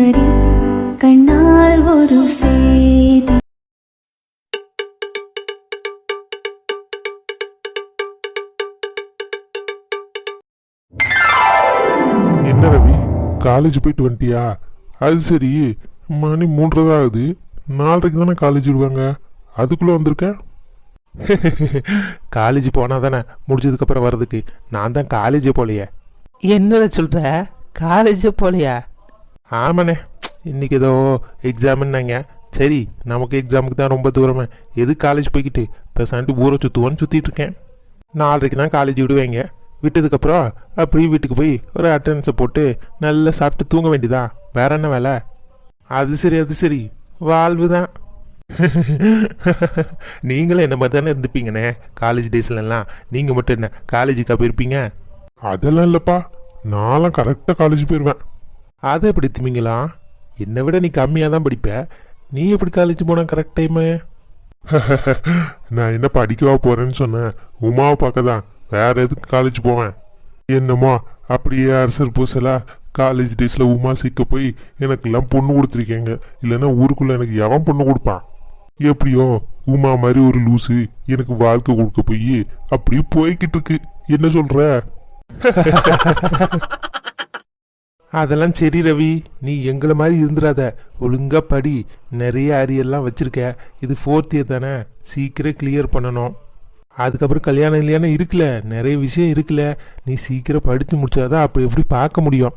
சுந்தரி கண்ணால் ஒரு செய்தி என்ன ரவி காலேஜ் போயிட்டு வந்துட்டியா? அது சரி மணி மூன்றரை ஆகுது. நாலரைக்கு தானே காலேஜ் விடுவாங்க? அதுக்குள்ளே வந்திருக்க காலேஜ் போனால் தானே முடிச்சதுக்கப்புறம் வர்றதுக்கு. நான் தான் காலேஜே போலையே. என்னடா சொல்கிற காலேஜே போலையா? ஆமாண்ணே. இன்றைக்கி ஏதோ எக்ஸாமுன்னாங்க சரி நமக்கு எக்ஸாமுக்கு தான் ரொம்ப தூரமே. எது காலேஜ் போய்கிட்டு பேசாண்ட்டு ஊரை சுற்றுவோன்னு சுற்றிட்டு இருக்கேன் நாலரைக்கு தான் காலேஜ் விடுவேங்க. விட்டதுக்கப்புறம் அப்படியே வீட்டுக்கு போய் ஒரு அட்டண்டன்ஸை போட்டு நல்லா சாப்பிட்டு தூங்க வேண்டியதான் வேற என்ன வேலை? அது சரி அது சரி. வாழ்வு தான். நீங்களும் என்ன மாதிரி தானே இருந்துப்பீங்கண்ணே? காலேஜ் டேஸ்லலாம் நீங்கள் மட்டும் என்ன காலேஜுக்கா போயிருப்பீங்க அதெல்லாம் இல்லைப்பா. நான்லாம் கரெக்டாக காலேஜ் போயிடுவேன் அதை எப்படி திமிங்களா? என்னை விட நீ கம்மியாக தான் படிப்ப. நீ எப்படி காலேஜ் போன கரெக்ட் டைமு நான் என்ன படிக்கவா போகிறேன்னு சொன்னேன். உமாவை பார்க்க தான் வேற எதுக்கு காலேஜ் போவேன்? என்னமோ அப்படியே அரசர் பூசலா காலேஜ் டேஸில் உமா சீக்க போய் எனக்கெல்லாம் பொண்ணு கொடுத்துருக்கீங்க. இல்லைன்னா ஊருக்குள்ளே எனக்கு எவன் பொண்ணு கொடுப்பான் எப்படியோ உமா மாதிரி ஒரு லூசு எனக்கு வாழ்க்கை கொடுக்க போய் அப்படியே போய்கிட்டு இருக்கு. என்ன சொல்ற? அதெல்லாம் சரி ரவி. நீ எங்களை மாதிரி இருந்துடாத. ஒழுங்கா படி. நிறைய அரியெல்லாம் வச்சிருக்க. இது ஃபோர்த் இயர் தானே. சீக்கிரம் கிளியர் பண்ணணும். அதுக்கப்புறம் கல்யாணம் இல்லையானே இருக்குல்ல. நிறைய விஷயம் இருக்குல்ல. நீ சீக்கிரம் படித்து முடிச்சாதான் அப்படி எப்படி பார்க்க முடியும்?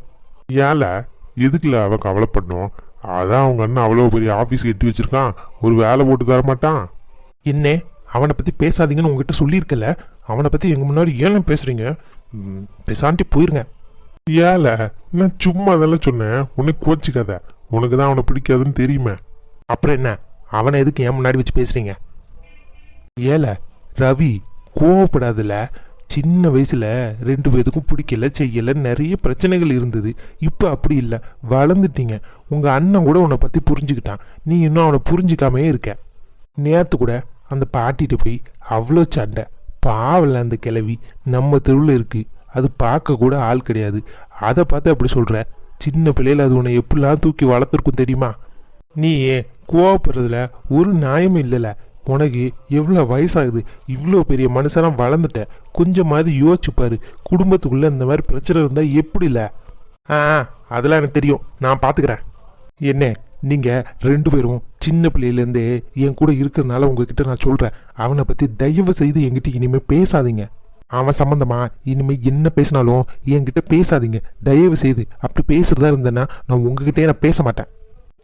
ஏல எதுக்குல அவ கவலைப்படணும்? அதான் அவங்க அண்ணன் அவ்வளோ பெரிய ஆஃபீஸ் கட்டி வச்சிருக்கான். ஒரு வேலை போட்டு தர மாட்டான். என்ன? அவனை பற்றி பேசாதீங்கன்னு உங்ககிட்ட சொல்லியிருக்கல. அவனை பற்றி எங்கள் முன்னாடி ஏன் பேசுகிறீங்க பேசாண்டி போயிருங்க. ஏல நான் சும்மா அதெல்லாம் சொன்னேன். உன்னை கோச்சிக்காத. உனக்கு தான் அவனை பிடிக்காதுன்னு தெரியுமே. அப்புறம் என்ன? அவனை எதுக்கு என் முன்னாடி வச்சு பேசுறீங்க? ஏல ரவி கோவப்படாதுல. சின்ன வயசுல ரெண்டு பேத்துக்கும் பிடிக்கல செய்யல நிறைய பிரச்சனைகள் இருந்தது. இப்போ அப்படி இல்லை. வளர்ந்துட்டீங்க. உங்க அண்ணன் கூட உன்னை பத்தி புரிஞ்சுக்கிட்டான். நீ இன்னும் அவனை புரிஞ்சிக்காமே இருக்க. நேற்று கூட அந்த பாட்டிட்டு போய் அவ்வளோ சண்டை. பாவல அந்த கிளவி நம்ம தெருவில் இருக்குது அது பார்க்க கூட ஆள் கிடையாது. அதை பார்த்து அப்படி சொல்கிற சின்ன பிள்ளையில் அது உன்னை எப்படிலாம் தூக்கி வளர்த்துருக்கும் தெரியுமா? நீ கோவப்படுறதுல ஒரு நியாயமும் இல்லைல்ல உனக்கு எவ்வளோ வயசாகுது? இவ்வளோ பெரிய மனுஷனாக வளர்ந்துட்ட. கொஞ்சமாவது யோசிச்சு குடும்பத்துக்குள்ளே இந்த மாதிரி பிரச்சனை இருந்தால் எப்படி இல்லை ஆ ஆ, அதெல்லாம் எனக்கு தெரியும். நான் பார்த்துக்கிறேன். என்ன? நீங்கள் ரெண்டு பேரும் சின்ன பிள்ளையிலேருந்தே என் கூட இருக்கிறனால உங்ககிட்ட நான் சொல்கிறேன் அவனை பற்றி தயவு செய்து என்கிட்ட இனிமேல் பேசாதீங்க. அவன் சம்மந்தமா இனிமேல் என்ன பேசினாலும் என்கிட்ட பேசாதீங்க. தயவு செய்து அப்படி பேசுறதா இருந்தேன்னா நான் உங்ககிட்டயே நான் பேச மாட்டேன்.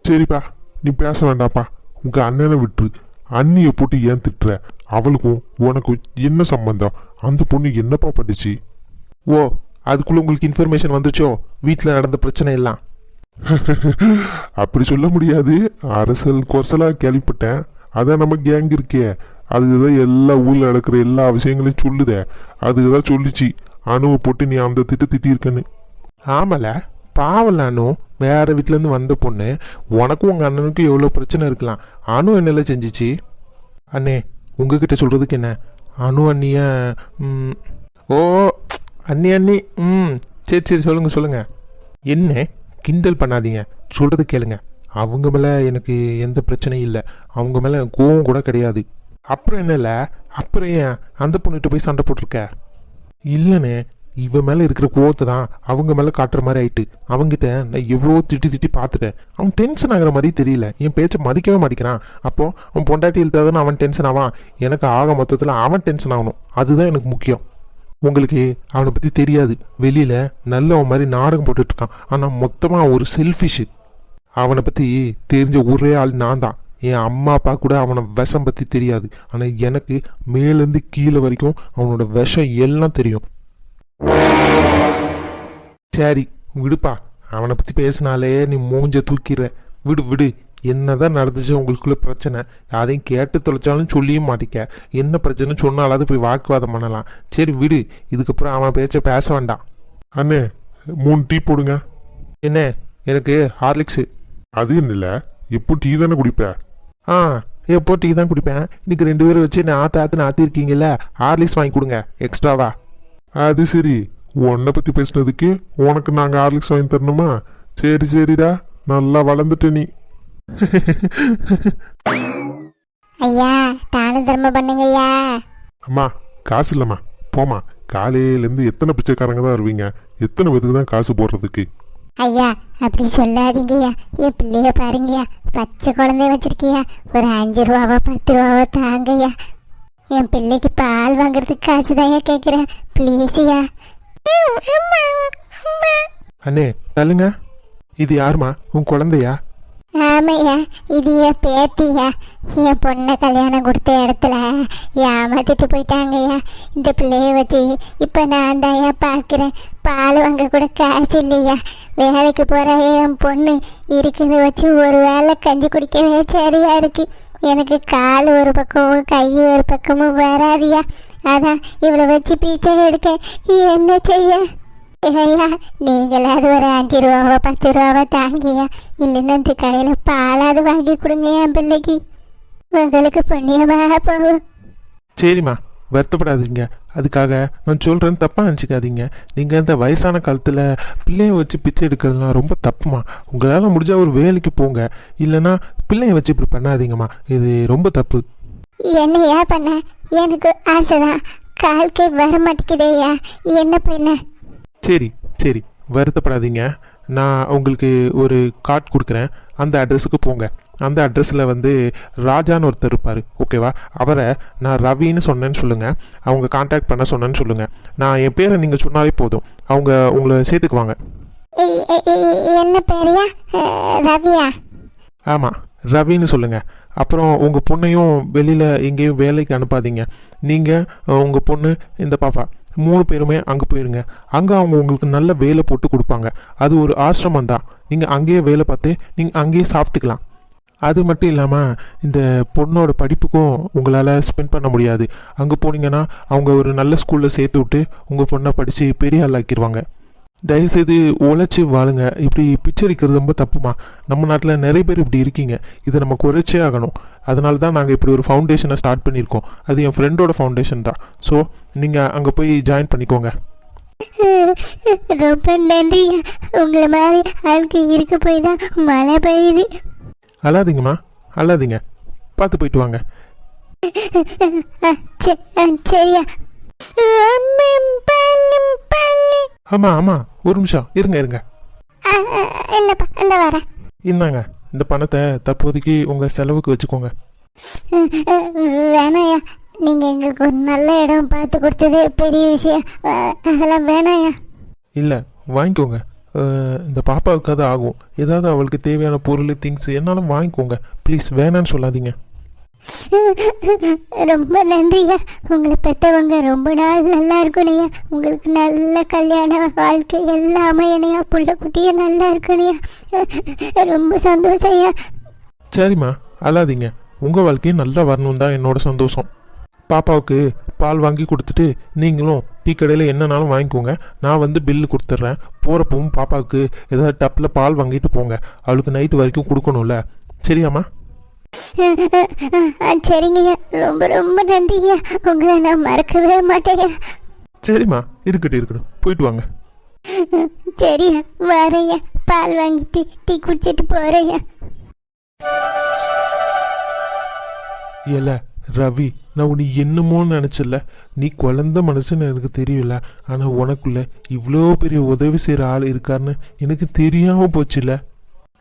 சரிப்பா நீ பேச வேண்டாப்பா உங்க அண்ணனை விட்டுரு. அண்ணியை போட்டு ஏன் திட்டுற? அவளுக்கும் உனக்கும் என்ன சம்பந்தம்? அந்த பொண்ணு என்னப்பா படிச்சு ஓ அதுக்குள்ள உங்களுக்கு இன்ஃபர்மேஷன் வந்துச்சோ? வீட்டில் நடந்த பிரச்சனை எல்லாம். அப்படி சொல்ல முடியாது. அரசல் கொரசலா கேள்விப்பட்டேன். அதான் நம்ம கேங் இருக்கே. அதுதான் எல்லா ஊரில் நடக்கிற எல்லா விஷயங்களையும் சொல்லுதே. அதுதான் சொல்லிச்சு. அணுவை போட்டு நீ அந்த திட்டு திட்டியிருக்கன்னு. ஆமல. பாவலானும் வேற வீட்டிலேருந்து வந்த பொண்ணு. உனக்கும் உங்கள் அண்ணனுக்கும் எவ்வளோ பிரச்சனை இருக்கலாம். அணு என்னெல்லாம் செஞ்சிச்சு? அண்ணே உங்ககிட்ட சொல்கிறதுக்கு என்ன? அணு அண்ணிய? ஓ அண்ணி அண்ணி. ம். சரி சரி சொல்லுங்கள் சொல்லுங்கள் என்ன? கிண்டல் பண்ணாதீங்க. சொல்கிறது கேளுங்க. அவங்க மேலே எனக்கு எந்த பிரச்சனையும் இல்லை. அவங்க மேலே கோவம் கூட கிடையாது. அப்புறம் என்னல? அப்புறம் ஏன் அந்த பொண்ணுகிட்ட போய் சண்டை போட்டிருக்க? இல்லைண்ணே இவன் மேலே இருக்கிற கோவத்தை தான் அவங்க மேலே காட்டுற மாதிரி ஆயிட்டு. அவங்ககிட்ட நான் எவ்வளோ திட்டி திட்டி பார்த்துட்டேன். அவன் டென்ஷன் ஆகிற மாதிரி தெரியல. என் பேச்சை மதிக்கவே மாட்டேங்கிறான். அப்போ அவன் பொண்டாட்டி இழுத்தாதானே அவன் டென்ஷன் ஆவான்? எனக்கு ஆக மொத்தத்தில் அவன் டென்ஷன் ஆகணும். அதுதான் எனக்கு முக்கியம். உங்களுக்கு அவனை பற்றி தெரியாது. வெளியில் நல்லவன் மாதிரி நாடகம் போட்டுட்டு இருக்கான். ஆனால் மொத்தமாக ஒரு செல்ஃபிஷு அவனை பற்றி தெரிஞ்ச ஒரே ஆள் நான் தான். என் அம்மா அப்பா கூட அவனை விஷம் பற்றி தெரியாது. ஆனால் எனக்கு மேலேருந்து கீழே வரைக்கும் அவனோட விஷம் எல்லாம் தெரியும். சரி விடுப்பா. அவனை பற்றி பேசினாலே நீ மூஞ்ச தூக்கிடுற. விடு விடு. என்னதான் நடந்துச்சு உங்களுக்குள்ள பிரச்சனை? யாரையும் கேட்டு தொலைச்சாலும் சொல்லியும் மாட்டிக்க. என்ன பிரச்சனை சொன்னாலாவது போய் வாக்குவாதம் பண்ணலாம். சரி விடு. இதுக்கப்புறம் அவன் பேச்ச பேச வேண்டாம். அண்ணே மூணு டீ போடுங்க. என்ன? எனக்கு ஹார்லிக்ஸு. அது என்ன இல்லை எப்போ டீ தானே குடிப்ப? ஆ எப்போ டீ தான் குடிப்பேன். இன்னைக்கு ரெண்டு பேரும் வச்சு நான் ஆற்று ஆற்று ஆற்றிருக்கீங்கல்ல ஹார்லிக்ஸ் வாங்கி கொடுங்க எக்ஸ்ட்ராவா? அது சரி. உன்னை பற்றி பேசுனதுக்கு உனக்கு நாங்கள் ஹார்லிக்ஸ் வாங்கி தரணுமா? சரி சரிடா. நல்லா வளர்ந்துட்ட நீ. ஐயா தான தர்மம் பண்ணுங்க ஐயா. அம்மா காசு இல்லைம்மா. போம்மா. காலையிலேருந்து எத்தனை பிச்சைக்காரங்க தான் வருவீங்க? எத்தனை பேத்துக்கு தான் காசு போடுறதுக்கு? ஐயா அப்படி சொல்லாதீங்கய்யா. என் பிள்ளைய பாருங்கய்யா. பச்சை குழந்தைய வச்சிருக்கியா ஒரு அஞ்சு ரூபாவோ பத்து ரூபாவோ தாங்கய்யா. என் பிள்ளைக்கு பால் வாங்குறதுக்கு காசு தான்யா கேட்குறேன் ப்ளீஸ்யா அண்ணே தள்ளுங்க. இது யாருமா உன் குழந்தையா? ஆமையா இது என் பேத்தியா என் பொண்ணை கல்யாணம் கொடுத்த இடத்துல. ஏமாத்திட்டு போயிட்டாங்கய்யா. இந்த பிள்ளைய வச்சு இப்போ நான் தான்யா பார்க்குறேன்? பால் வாங்க கூட காசு இல்லையா? வேலைக்கு போகிற என் பொண்ணு இருக்குது வச்சு ஒரு வேளை கஞ்சி குடிக்கவே சரியா இருக்கு. எனக்கு கால் ஒரு பக்கமும் கை ஒரு பக்கமும் வராதியா அதான் இவளை வச்சு பீச்சை எடுக்க. என்ன செய்ய? ஐயா நீங்களாவது ஒரு அஞ்சு ரூபாவோ பத்து ரூபாவோ தாங்கியா இல்லைன்னா இந்த கடையில் பாலாவது வாங்கி கொடுங்க என் பிள்ளைக்கு உங்களுக்கு புண்ணியமாக போகும் சரிம்மா வருத்தப்படாதீங்க அதுக்காக நான் சொல்கிறேன் தப்பாக நினச்சிக்காதீங்க நீங்கள் இந்த வயசான காலத்தில் பிள்ளைய வச்சு பிச்சை எடுக்கிறதுலாம் ரொம்ப தப்புமா உங்களால் முடிஞ்சால் ஒரு வேலைக்கு போங்க இல்லைன்னா பிள்ளைய வச்சு இப்படி பண்ணாதீங்கம்மா இது ரொம்ப தப்பு என்னையா பண்ண எனக்கு ஆசைதான் கால்கே வர மாட்டேங்குதேயா என்ன பண்ண சரி சரி. வருத்தப்படாதீங்க. நான் உங்களுக்கு ஒரு கார்டு கொடுக்குறேன். அந்த அட்ரஸுக்கு போங்க. அந்த அட்ரஸில் வந்து ராஜான்னு ஒருத்தர் இருப்பார். ஓகேவா அவரை நான் ரவின்னு சொன்னேன்னு சொல்லுங்கள் அவங்க காண்டாக்ட் பண்ண சொன்னேன்னு சொல்லுங்கள் நான் என் பேரை நீங்கள் சொன்னாலே போதும். அவங்க உங்களை சேர்த்துக்குவாங்க. என்ன பேரையா? ரவியா? ஆமாம் ரவின்னு சொல்லுங்கள் அப்புறம் உங்கள் பொண்ணையும் வெளியில் எங்கேயும் வேலைக்கு அனுப்பாதீங்க. நீங்கள் உங்கள் பொண்ணு இந்த பாப்பா. மூணு பேருமே அங்கே போயிருங்க. அங்கே அவங்க உங்களுக்கு நல்ல வேலை போட்டு கொடுப்பாங்க. அது ஒரு ஆசிரமம் தான் நீங்கள் அங்கேயே வேலை பார்த்து நீங்கள் அங்கேயே சாப்பிட்டுக்கலாம். அது மட்டும் இல்லாமல் இந்த பொண்ணோட படிப்புக்கும் உங்களால் ஸ்பெண்ட் பண்ண முடியாது. அங்கே போனீங்கன்னா அவங்க ஒரு நல்ல ஸ்கூலில் சேர்த்து விட்டு உங்கள் பொண்ணை படித்து பெரிய ஆளாக்கிடுவாங்க தயவுசெய்து உழைச்சி வாழுங்க. இப்படி பிச்சை அடிக்கிறது ரொம்ப தப்புமா? நம்ம நாட்டில் நிறைய பேர் இப்படி இருக்கீங்க. இதை நம்ம குறைச்சே ஆகணும். அதனால தான் நாங்கள் இப்படி ஒரு ஃபவுண்டேஷனை ஸ்டார்ட் பண்ணியிருக்கோம். அது என் ஃப்ரெண்டோட ஃபவுண்டேஷன் தான். ஸோ நீங்கள் அங்கே போய் ஜாயின் பண்ணிக்கோங்க. ரொம்ப நன்றியா உங்களை மாதிரி ஆளுக்கு இருக்க போய் தான் மழை பெய்யுது. அழாதீங்கம்மா அழாதீங்க. பார்த்து போயிட்டு வாங்க. சரியா. ஆமாம் ஆமாம் ஒரு நிமிஷம். இருங்க இருங்க. என்னப்பா இந்த வரேன் இந்தாங்க. இந்த பணத்தை தற்போதைக்கு உங்கள் செலவுக்கு வச்சுக்கோங்க. வேணாயா நீங்கள் எங்களுக்கு ஒரு நல்ல இடம் பார்த்து கொடுத்ததே பெரிய விஷயம். அதெல்லாம் வேணாயா இல்லை வாங்கிக்கோங்க. இந்த பாப்பாவுக்காவது ஆகும். ஏதாவது அவளுக்கு தேவையான பொருள் திங்ஸ் என்னாலும் வாங்கிக்கோங்க. ப்ளீஸ் வேணான்னு சொல்லாதீங்க. ரொம்ப நன்றியா உங்களை பெற்றவங்க ரொம்ப நாள் நல்லா இருக்கணையா உங்களுக்கு நல்ல கல்யாண வாழ்க்கை எல்லாமே என்னையா புள்ள குட்டியே நல்லா இருக்கணையா ரொம்ப சந்தோஷம்யா சரிம்மா அழாதீங்க. உங்கள் வாழ்க்கையும் நல்லா வரணும் தான் என்னோட சந்தோஷம். பாப்பாவுக்கு பால் வாங்கி கொடுத்துட்டு நீங்களும் டீ கடையில் என்னனாலும் வாங்கிக்கோங்க. நான் வந்து பில்லு கொடுத்துட்றேன். போகிறப்பவும் பாப்பாவுக்கு ஏதாவது டப்பில் பால் வாங்கிட்டு போங்க. அவளுக்கு நைட்டு வரைக்கும் கொடுக்கணும்ல. சரியாம்மா? சரிங்கய்யா ரொம்ப ரொம்ப நன்றியா உங்களை நான் மறக்கவே மாட்டேயா சரிம்மா இருக்கட்டும் இருக்கட்டும். போயிட்டு வாங்க. சரியா வரேயா பால் வாங்கிட்டு டீ குடிச்சிட்டு போறேயா ஏல ரவி நான் உன்னை என்னமோன்னு நினச்சில்ல நீ குழந்த மனுஷன்னு எனக்கு தெரியல. ஆனால் உனக்குள்ள இவ்வளோ பெரிய உதவி செய்கிற ஆள் இருக்காருன்னு எனக்கு தெரியாமல் போச்சுல்ல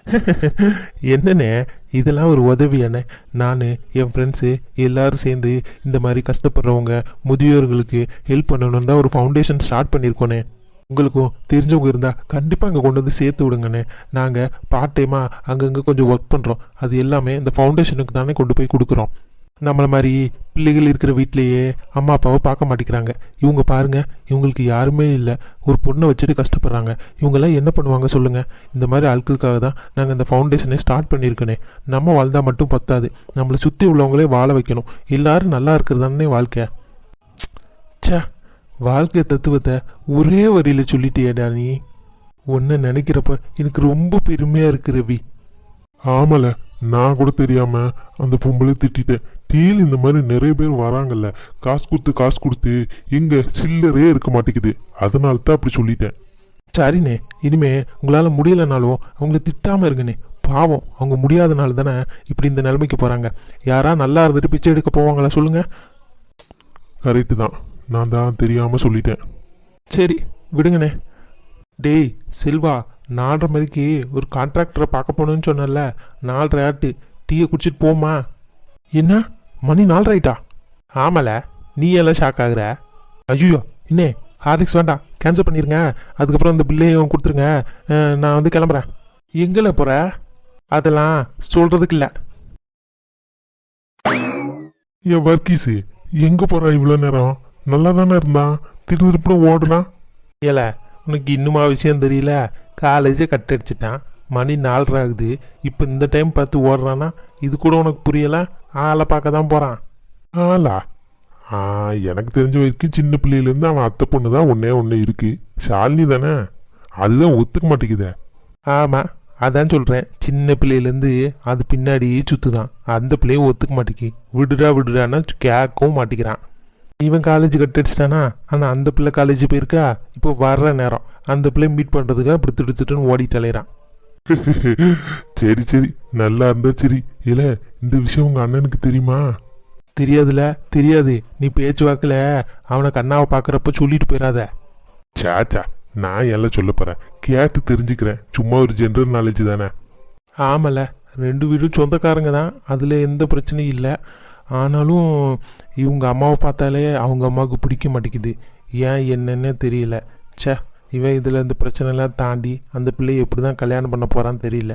என்னண்ணே? இதெல்லாம் ஒரு உதவி என்ன நான் என் ஃப்ரெண்ட்ஸு எல்லாரும் சேர்ந்து இந்த மாதிரி கஷ்டப்படுறவங்க முதியோர்களுக்கு ஹெல்ப் பண்ணணும்னு தான் ஒரு ஃபவுண்டேஷன் ஸ்டார்ட் பண்ணியிருக்கோண்ணே. உங்களுக்கும் தெரிஞ்சவங்க இருந்தால் கண்டிப்பாக அங்கே கொண்டு வந்து சேர்த்து விடுங்கண்ணே. நாங்கள் பார்ட் டைமாக அங்கங்கே கொஞ்சம் ஒர்க் பண்ணுறோம் அது எல்லாமே இந்த ஃபவுண்டேஷனுக்கு தானே கொண்டு போய் கொடுக்குறோம். நம்மளை மாதிரி பிள்ளைகள் இருக்கிற வீட்லேயே அம்மா அப்பாவை பார்க்க மாட்டேங்கிறாங்க. இவங்க பாருங்க இவங்களுக்கு யாருமே இல்லை. ஒரு பொண்ணை வச்சுட்டு கஷ்டப்படுறாங்க. இவங்கெல்லாம் என்ன பண்ணுவாங்க சொல்லுங்கள் இந்த மாதிரி ஆட்களுக்காக தான் நாங்கள் இந்த ஃபவுண்டேஷனை ஸ்டார்ட் பண்ணியிருக்கனே. நம்ம வாழ்ந்தால் மட்டும் பத்தாது. நம்மளை சுற்றி உள்ளவங்களே வாழ வைக்கணும். எல்லோரும் நல்லா இருக்கிறது வாழ்க்கை. சே வாழ்க்கை தத்துவத்தை ஒரே வரியில் சொல்லிட்டியேடா நீ ஒன்றை நினைக்கிறப்ப எனக்கு ரொம்ப பெருமையாக இருக்கு ரவி. ஆமலை நான் கூட தெரியாமல் அந்த பொம்பளை திட்டிட்டேன். டீல் இந்த மாதிரி நிறைய பேர் வராங்கல்ல காசு கொடுத்து காசு கொடுத்து எங்க சில்லறையே இருக்க மாட்டேங்குது. அதனால தான் அப்படி சொல்லிட்டேன். சரிண்ணே இனிமே உங்களால் முடியலனாலும் அவங்கள திட்டாமல் இருங்கண்ணே. பாவம் அவங்க முடியாதனால தானே இப்படி இந்த நிலைமைக்கு போகிறாங்க யாரா நல்லா இருந்துட்டு பிச்சை எடுக்க போவாங்களா சொல்லுங்க. கரெக்டு தான். நான் தான் தெரியாம சொல்லிட்டேன். சரி விடுங்கண்ணே. டேய் செல்வா நாலரை மணிக்கு ஒரு கான்ட்ராக்டரை பார்க்க போகணுன்னு சொன்னல நாலரை ஆட்டு டீயை குடிச்சிட்டு போமா என்ன? மணி நாலரை ஆயிட்டா ஆமால நீ எல்லாம் ஷாக் ஆகுற. ஐயோ இன்னே ஹார்லிக்ஸ் வேண்டாம் கேன்சல் பண்ணிருங்க. அதுக்கப்புறம் இந்த பில்லையும் கொடுத்துருங்க. நான் வந்து கிளம்புறேன். எங்கே போகிற அதெல்லாம் சொல்கிறதுக்கு இல்லை. என் வர்க்கீஸு எங்க போறா இவ்வளோ நேரம்? நல்லா தானே இருந்தான்? திரு திருப்பின ஓடுறான் ஏல உனக்கு இன்னுமா விஷயம் தெரியல? காலேஜே கட் அடிச்சிட்டான் மணி நாலரை ஆகுது. இப்போ இந்த டைம் பார்த்து ஓடுறான்னா இது கூட உனக்கு புரியல? ஆளை பார்க்க தான் போகிறான் ஆலா ஆ எனக்கு தெரிஞ்ச வரைக்கும் சின்ன பிள்ளையிலேருந்து அவன் அத்தை பொண்ணு தான் ஒன்னே ஒன்று இருக்கு. ஷாலினி தானே? அதுதான் ஒத்துக்க மாட்டேங்குதே. ஆமாம் அதான் சொல்கிறேன் சின்ன பிள்ளையிலேருந்து அது பின்னாடி சுற்றுதான் அந்த பிள்ளையும் ஒத்துக்க மாட்டேங்கி விடுடா விடுடான்னா கேட்கவும் மாட்டேங்கிறான். இவன் காலேஜ் கட் அடிச்சிட்டானா? ஆனால் அந்த பிள்ளை காலேஜ் போயிருக்கா? இப்போ வர்ற நேரம். அந்த பிள்ளை மீட் பண்ணுறதுக்காக இப்படி திட்டு திட்டுன்னு ஓடிட்டு அலையிறான். சரி சரி. நல்லா இருந்தா சரி. இல்ல இந்த விஷயம் உங்க அண்ணனுக்கு தெரியுமா? தெரியாதுல. தெரியாது. நீ பேச்சு வாக்கில் அவனை கண்ணாவை பார்க்குறப்ப சொல்லிட்டு போயிடாத சாச்சா நான் எல்லாம் சொல்ல போறேன். கேட்டு தெரிஞ்சுக்கிறேன். சும்மா ஒரு ஜென்ரல் நாலேஜ் தானே. ஆமல. ரெண்டு வீடும் சொந்தக்காரங்க தான். அதில் எந்த பிரச்சனையும் இல்லை. ஆனாலும் இவங்க அம்மாவை பார்த்தாலே அவங்க அம்மாவுக்கு பிடிக்க மாட்டேங்குது. ஏன் என்னன்னே தெரியல. ச்சே. இவன் இதில் இந்த பிரச்சனைலாம் தாண்டி அந்த பிள்ளையை எப்படி தான் கல்யாணம் பண்ண போகிறான்னு தெரியல.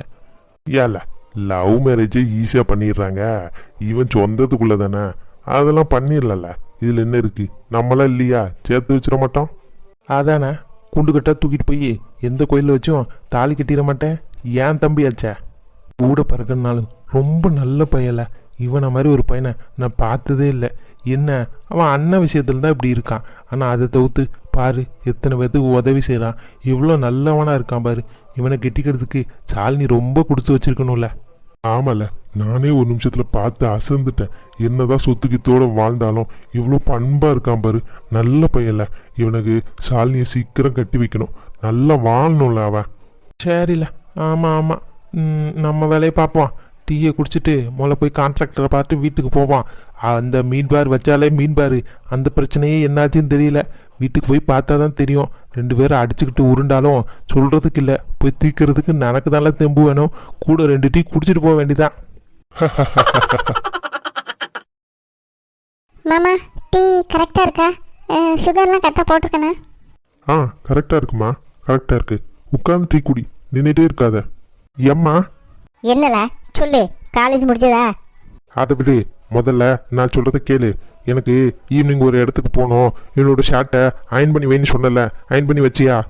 ஏல லவ் மேரேஜே ஈஸியாக பண்ணிடுறாங்க. இவன் சொந்தத்துக்குள்ள தானே. அதெல்லாம் பண்ணிடலாம்ல. இதுல என்ன இருக்கு? நம்மளாம் இல்லையா? சேர்த்து வச்சிட மாட்டோம்? அதானே குண்டு கட்டா தூக்கிட்டு போய் எந்த கோயிலில் வச்சும் தாலி கட்டிட மாட்டேன்? ஏன் தம்பியாச்சே கூட பிறக்கனாலும் ரொம்ப நல்ல பையல இவனை மாதிரி ஒரு பையனை நான் பார்த்ததே இல்லை. என்ன? அவன் அண்ணன் விஷயத்துல தான் இப்படி இருக்கான். ஆனால் அதை தவிர்த்து பாரு எத்தனை பேர்த்துக்கு உதவி செய்கிறான் இவ்வளோ நல்லவனாக இருக்கான் பாரு. இவனை கெட்டிக்கிறதுக்கு சாலினி ரொம்ப கொடுத்து வச்சிருக்கணும்ல. ஆமால நானே ஒரு நிமிஷத்துல பார்த்து அசந்துட்டேன். என்னதான் சொத்துக்கித்தோட வாழ்ந்தாலும் இவ்வளோ பண்பா இருக்கான் பாரு. நல்ல பையன்ல இவனுக்கு ஷாலினியை சீக்கிரம் கட்டி வைக்கணும். நல்லா வாழணும்ல அவன். சரில ஆமாம் ஆமாம் நம்ம வேலையை பார்ப்போம். டீயை குடிச்சிட்டு முதல்ல போய் கான்ட்ராக்டரை பார்த்து வீட்டுக்கு போவான் அந்த மீன் பார் வச்சாலே மீன் பார். அந்த பிரச்சனையே என்னாச்சுன்னு தெரியல. வீட்டுக்கு போய் பார்த்தா தான் தெரியும். ரெண்டு பேரும் அடிச்சுக்கிட்டு உருண்டாலும் சொல்கிறதுக்கு இல்லை. போய் தீக்கிறதுக்கு எனக்கு தானே தெம்பு வேணும். கூட ரெண்டு டீ குடிச்சிட்டு போக வேண்டியதான் மாமா டீ கரெக்டாக இருக்கா? சுகர்லாம் கரெக்டாக போட்டிருக்கேண்ணா ஆ கரெக்டா இருக்குமா? கரெக்டா இருக்கு. உட்கார்ந்து டீ குடி. நின்றுட்டே இருக்காத. எம்மா என்னல சொல்லு. காலேஜ் முடிஞ்சதா? அதை விடு. முதல்ல நான் சொல்றத கேளு. எனக்கு ஈவினிங் ஒரு இடத்துக்கு போகணும். என்னோட ஷர்ட்டை அயன் பண்ணி வைன்னு சொன்னல அயன் பண்ணி வச்சியா?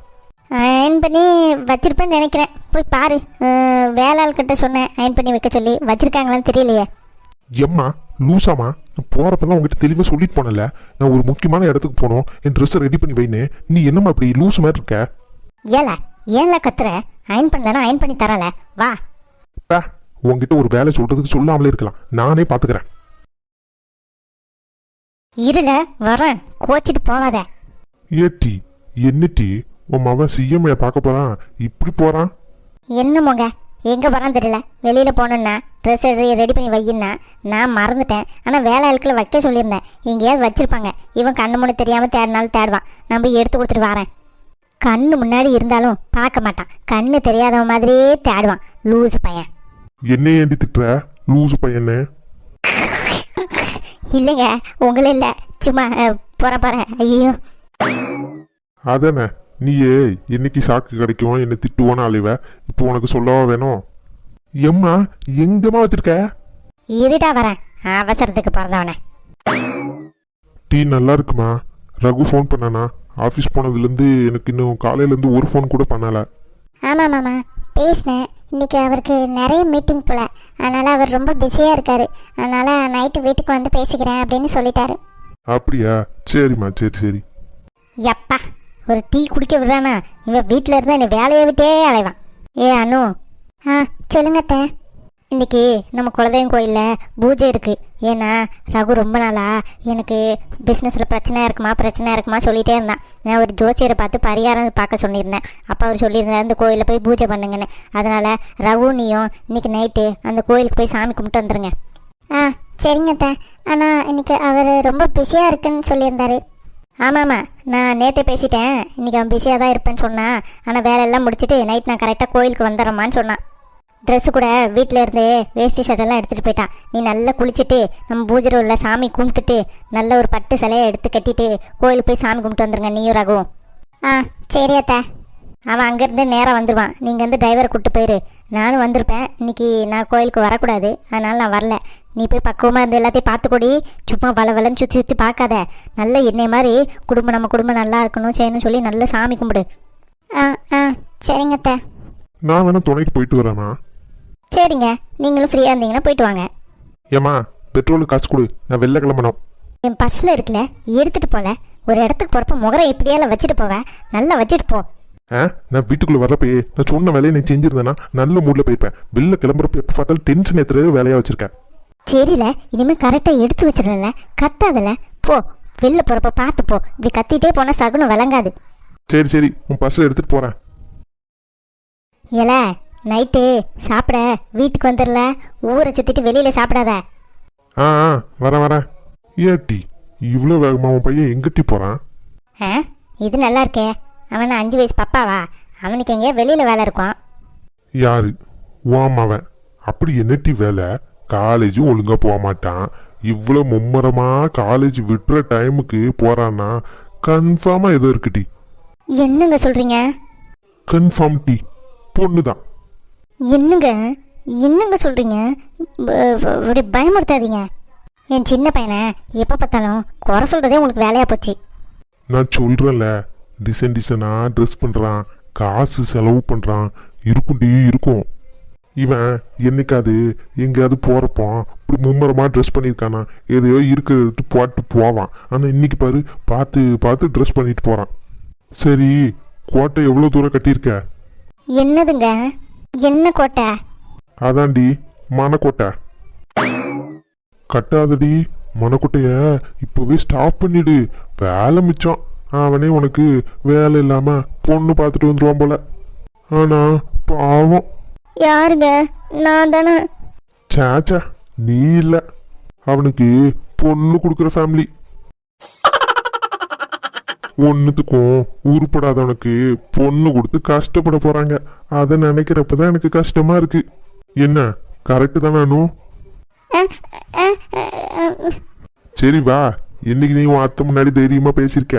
அயன் பண்ணி வச்சிருப்பேன்னு நினைக்கிறேன். போய் பாரு. அஹ், வேலாள்கிட்ட சொன்னேன். அயன் பண்ணி வைக்க சொல்லி. வச்சிருக்காங்களான்னு தெரியலையே. எம்மா லூசாமா நான் போறப்பெல்லாம் உங்ககிட்ட தெளிவாக சொல்லிட்டு போனல நான் ஒரு முக்கியமான இடத்துக்கு போகணும். என் ட்ரெஸ்ஸை ரெடி பண்ணி வைன்னு. நீ என்னம்மா அப்படி லூஸ் மாதிரி இருக்க? ஏல ஏன்ல கத்துற? அயன் பண்ணலன்னா அயன் பண்ணி தரல. வா. உங்ககிட்ட ஒரு வேலை சொல்றதுக்கு சொல்லாமலே இருக்கலாம். நானே பாத்துக்கிறேன். இருல வரேன். கோச்சிட்டு போகாத. ஏட்டி என்னட்டி? உன் மவன் சிஎம்ஐ பார்க்க போறான். இப்படி போறான்? என்னமோங்க எங்கே போகிறான்னு தெரியல. வெளியில் போகணுன்னா ட்ரெஸ் ரெடி பண்ணி வையின்னா நான் மறந்துட்டேன். ஆனால் வேலை ஆட்களை வைக்க சொல்லியிருந்தேன். எங்கேயாவது வச்சிருப்பாங்க. இவன் கண்ணு முன்னு தெரியாமல் தேடினாலும் தேடுவான். போய் எடுத்து கொடுத்துட்டு வரேன். கண்ணு முன்னாடி இருந்தாலும் பார்க்க மாட்டான். கண்ணு தெரியாதவன் மாதிரியே தேடுவான். லூசு பையன். என்ன ஏண்டி திட்டுற? லூசு பையனு. இல்லைங்க உங்களே இல்லை. சும்மா போகிற போகிறேன் ஐயோ அதானே நீயே என்னைக்கு சாக்கு கிடைக்கும் என்ன திட்டுவோன்னு அழிவ. இப்போ உனக்கு சொல்லவா வேணும்? எம்மா எங்கம்மா வச்சிருக்க? இருடா வரேன். அவசரத்துக்கு பிறந்தவனே. டீ நல்லா இருக்குமா? ரகு ஃபோன் பண்ணானா? ஆஃபீஸ் போனதுலேருந்து எனக்கு இன்னும் காலையிலேருந்து ஒரு ஃபோன் கூட பண்ணலை. ஆமாம் மாமா பேசினேன். இன்னைக்கு அவருக்கு நிறைய மீட்டிங் போல. அதனால் அவர் ரொம்ப பிஸியாக இருக்கார். அதனால் நைட்டு வீட்டுக்கு வந்து பேசிக்கிறேன் அப்படின்னு சொல்லிட்டாரு. அப்படியா? சரிம்மா சரி சரி. எப்பா ஒரு டீ குடிக்க விடுறானா? இவன் வீட்டில் இருந்தால் என்னை வேலையை விட்டே அலைவான். ஏ அனு. ஆ சொல்லுங்க அத்தை. இன்னைக்கு நம்ம குலதெய்வம் கோயிலில் பூஜை இருக்குது ஏன்னா ரகு ரொம்ப நாளா எனக்கு பிஸ்னஸில் பிரச்சனை இருக்குமா பிரச்சனை இருக்குமா சொல்லிகிட்டே இருந்தான். நான் ஒரு ஜோசியரை பார்த்து பரிகாரம் பார்க்க சொல்லியிருந்தேன். அப்போ அவர் சொல்லியிருந்தார் அந்த கோயிலில் போய் பூஜை பண்ணுங்கன்னு. அதனால் ரகு நீயும் இன்னைக்கு நைட்டு அந்த கோயிலுக்கு போய் சாமி கும்பிட்டு வந்துருங்க. ஆ சரிங்க அத்தை. ஆனால் இன்னைக்கு அவர் ரொம்ப பிஸியாக இருக்குன்னு சொல்லியிருந்தாரு. ஆமாம்மா நான் நேற்றே பேசிட்டேன். இன்றைக்கி அவன் பிஸியாக தான் இருப்பேன்னு சொன்னான். ஆனால் வேலையெல்லாம் முடிச்சுட்டு நைட் நான் கரெக்டாக கோயிலுக்கு வந்துடுறேம்மான்னு சொன்னான். ட்ரெஸ்ஸு கூட வீட்டில் இருந்தே வேஷ்டி சட்டெல்லாம் எடுத்துகிட்டு போயிட்டான். நீ நல்லா குளிச்சுட்டு நம்ம பூஜை உள்ள சாமி கும்பிட்டுட்டு நல்ல ஒரு பட்டு சிலையை எடுத்து கட்டிட்டு கோயிலுக்கு போய் சாமி கும்பிட்டு வந்துருங்க நீயும் ரகுவும் ஆ சரி அத்தா. அவன் அங்கேருந்து நேராக வந்துடுவான் நீங்கள் வந்து டிரைவரை கூப்பிட்டு போயிரு. நானும் வந்திருப்பேன். இன்னைக்கு நான் கோயிலுக்கு வரக்கூடாது. அதனால் நான் வரல. நீ போய் பக்குவமாக இருந்து எல்லாத்தையும் பார்த்துக்கூடி. சும்மா வள வளன்னு சுற்றி சுற்றி பார்க்காத. நல்ல என்னை மாதிரி குடும்பம் நம்ம குடும்பம் நல்லா இருக்கணும் செய்யணும்னு சொல்லி நல்ல சாமி கும்பிடு. ஆ ஆ சரிங்க அத்தை. நான் வேணா துணைக்கு போயிட்டு வரேனா சரிங்க. நீங்களும் ஃப்ரீயாக இருந்தீங்கன்னா போயிட்டு வாங்க. ஏம்மா பெட்ரோலுக்கு காசு கொடு. நான் வெளில கிளம்பணும். என் பஸ்ஸில் இருக்குல்ல எடுத்துகிட்டு போல. ஒரு இடத்துக்கு போகிறப்ப முகரை எப்படியால வச்சுட்டு போவேன் நல்லா வச்சுட்டு போ. ஆ? நான் வீட்டுக்குள்ளே வர்றப்பயே நான் சொன்ன வேலையை நீ செஞ்சிருந்தேன்னா நல்ல மூடில் போயிருப்பேன். வெளில கிளம்புறப்ப எப்போ பார்த்தாலும் டென்ஷன் ஏற்றுறது வேலையாக வச்சிருக்கேன். சரில இனிமேல் கரெக்டாக எடுத்து வச்சிடல கத்தாதல. போ. வெளில போகிறப்ப பார்த்து போ. இப்படி கத்திட்டே போனால் சகுனம் விளங்காது. சரி சரி. உன் பஸ்ஸில் எடுத்துகிட்டு போகிறேன் ஏல நைட்டு சாப்பிட வீட்டுக்கு வந்துடல. ஊரை சுற்றிட்டு வெளியில் சாப்பிடாத. ஆ ஆ வரேன் வரேன். ஏட்டி இவ்வளோ வேகமாக உன் பையன் எங்கிட்டி போகிறான் ஆ இது நல்லா இருக்கே. அவன் அஞ்சு வயசு பப்பாவா? அவனுக்கு எங்கேயோ வெளியில் வேலை இருக்கும். யாரு? உன் அவன். அப்படி என்னட்டி வேலை? காலேஜும் ஒழுங்கா போக மாட்டான். இவ்வளோ மும்மரமா காலேஜ் விட்டுற டைமுக்கு போறான்னா கன்ஃபார்மா ஏதோ இருக்குடி என்னங்க சொல்கிறீங்க கன்ஃபார்ம் டி பொண்ணு தான் என்னங்க? என்னங்க சொல்கிறீங்க இப்படி பயமுறுத்தாதீங்க. என் சின்ன பையனை எப்போ பார்த்தாலும் குறை சொல்கிறதே உங்களுக்கு வேலையாக போச்சு. நான் சொல்றேன்ல. டிசைன் டிசைனா ட்ரெஸ் பண்றான். காசு செலவு பண்றான். இருக்கும்டி இருக்கும். இவன் என்னைக்காவது எங்கேயாவது போறப்போ இப்படி மும்மரமா ட்ரெஸ் பண்ணியிருக்கானா? எதையோ இருக்கிறது போட்டு போவான். ஆனால் இன்னைக்கு பாரு பார்த்து பார்த்து ட்ரெஸ் பண்ணிட்டு போறான். சரி கோட்டை எவ்வளோ தூரம் கட்டியிருக்க? என்னதுங்க? என்ன கோட்டை? அதான்டி மனக்கோட்டை. கட்டாதடி மனக்கோட்டைய இப்போவே ஸ்டாப் பண்ணிடு. வேலை மிச்சம். அவனே உனக்கு வேலை இல்லாம பொண்ணு பார்த்துட்டு வந்துருவான் போல. ஆனா பாவம். யாருங்க? நான் தானே. சேச்சா நீ இல்ல. அவனுக்கு பொண்ணு கொடுக்குற ஃபேமிலி ஒன்றுத்துக்கும் உருப்படாதவனுக்கு பொண்ணு கொடுத்து கஷ்டப்பட போகிறாங்க அதை நினைக்கிறப்ப தான் எனக்கு கஷ்டமாக இருக்கு. என்ன கரெக்டு தானே அனு சரி வா. இன்னைக்கு நீ உன் அத்தை முன்னாடி தைரியமாக பேசியிருக்க?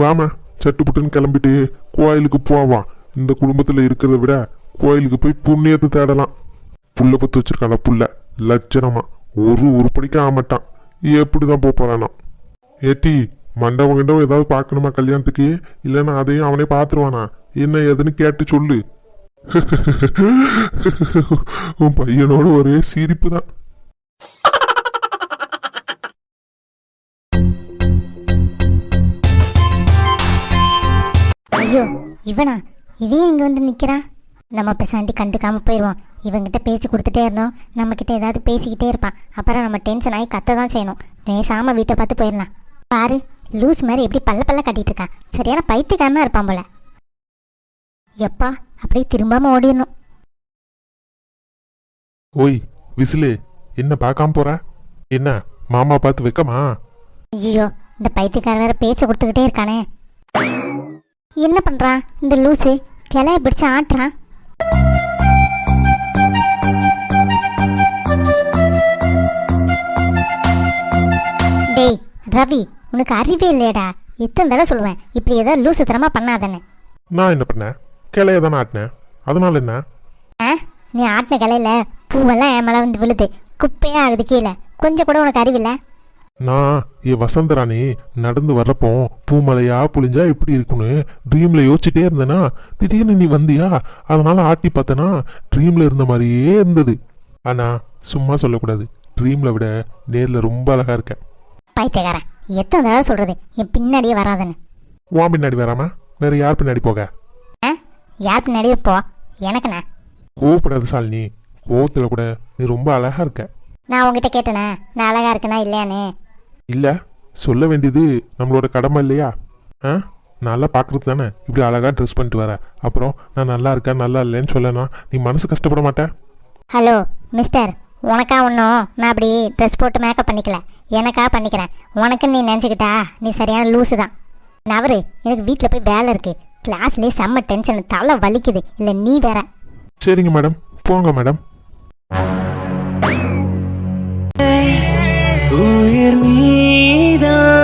வாமா சட்டுப்புட்டுன்னு கிளம்பிட்டு கோயிலுக்கு போவான். இந்த குடும்பத்தில் இருக்கிறத விட கோயிலுக்கு போய் புண்ணியத்தை தேடலாம். புள்ளை பத்து வச்சிருக்கான புள்ள. லட்சணமா. ஒரு உருப்படிக்க ஆமாட்டான் எப்படிதான் போக போகிறானா ஏட்டி மண்டபம் கிண்டபம் ஏதாவது பார்க்கணுமா கல்யாணத்துக்கு? இல்லைன்னா அதையும் அவனே பார்த்துருவானா? என்ன ஏதுன்னு கேட்டு சொல்லு. உன் பையனோட ஒரே சிரிப்பு தான் ஐயோ இவனா? இவன் எங்க வந்து நிக்கிறான் நம்ம பெசாண்டி கண்டுக்காம போயிடுவோம் இவங்கிட்ட பேச்சு கொடுத்துட்டே இருந்தோம். நம்ம கிட்ட ஏதாவது பேசிக்கிட்டே இருப்பான். அப்புறம் நம்ம டென்ஷன் ஆகி கத்த தான் செய்யணும். பேசாமல் வீட்டை பார்த்து போயிடலாம். பாரு லூஸ் மாதிரி எப்படி பல்ல பல்ல கட்டிட்டு இருக்கான் சரியான பைத்தியக்காரனா இருப்பான் போல. எப்பா அப்படியே திரும்பாம ஓடிடணும். ஓய் விசிலு என்ன பார்க்காம போற? என்ன மாமா பார்த்து வைக்கமா? ஐயோ இந்த பைத்தியக்காரன் வேற பேச்சு கொடுத்துக்கிட்டே இருக்கானே. என்ன பண்றான் இந்த லூசு? கிளைய பிடிச்சு ஆட்டுறான் டேய் ரவி உனக்கு அறிவே இல்லையடா. எத்தனை தடவை சொல்லுவேன். இப்படி ஏதாவது லூசு தரமா பண்ணாதானே நான் என்ன பண்ணேன்? கிளைய தானே ஆட்டினேன். அதனால என்ன? ஆ? நீ ஆட்டின கிளையில பூவெல்லாம் என் மேலே வந்து விழுது. குப்பையே ஆகுது கீழே. கொஞ்சம் கூட உனக்கு அறிவில்லை நான் என் வசந்தராணி நடந்து வர்றப்போ பூமலையா புளிஞ்சா எப்படி இருக்குன்னு ட்ரீம்ல யோசிச்சுட்டே இருந்தேனா திடீர்னு நீ வந்தியா? அதனால ஆட்டி பார்த்தனா ட்ரீம்ல இருந்த மாதிரியே இருந்தது. ஆனா சும்மா சொல்லக்கூடாது. ட்ரீம்ல விட நேர்ல ரொம்ப அழகா இருக்க பைத்தியக்காரன். எத்தனை தடவை சொல்கிறது என் பின்னாடியே வராதுன்னு. உன் பின்னாடி வராம? வேற யார் பின்னாடி போக? ஆ? யார் பின்னாடியே போ. எனக்குண்ணா. கோவப்படாத சாலினி கோவத்துல கூட நீ ரொம்ப அழகா இருக்க. நான் உங்ககிட்ட கேட்டேனே? நான் அழகா இருக்கேனா இல்லையான்னு? இல்ல. சொல்ல வேண்டியது நம்மளோட கடமை இல்லையா? ஆ? நல்லா பார்க்கறது தானே? இப்படி அழகா ட்ரெஸ் பண்ணிட்டு வர. அப்புறம் நான் நல்லா இருக்கேன் நல்லா இல்லைன்னு சொல்லனா நீ மனசு கஷ்டப்பட மாட்டேன் ஹலோ மிஸ்டர் உனக்கா ஒன்றும் நான் அப்படி ட்ரெஸ் போட்டு மேக்கப் பண்ணிக்கல. எனக்கா பண்ணிக்கிறேன். உனக்குன்னு நீ நினச்சிக்கிட்டா நீ சரியான லூஸு தான். நவரு எனக்கு வீட்டில் போய் வேலை இருக்குது கிளாஸ்லேயே செம்ம டென்ஷன் தலை வலிக்குது. இல்லை நீ வேற. சரிங்க மேடம். போங்க மேடம். உயிர் நீதான்.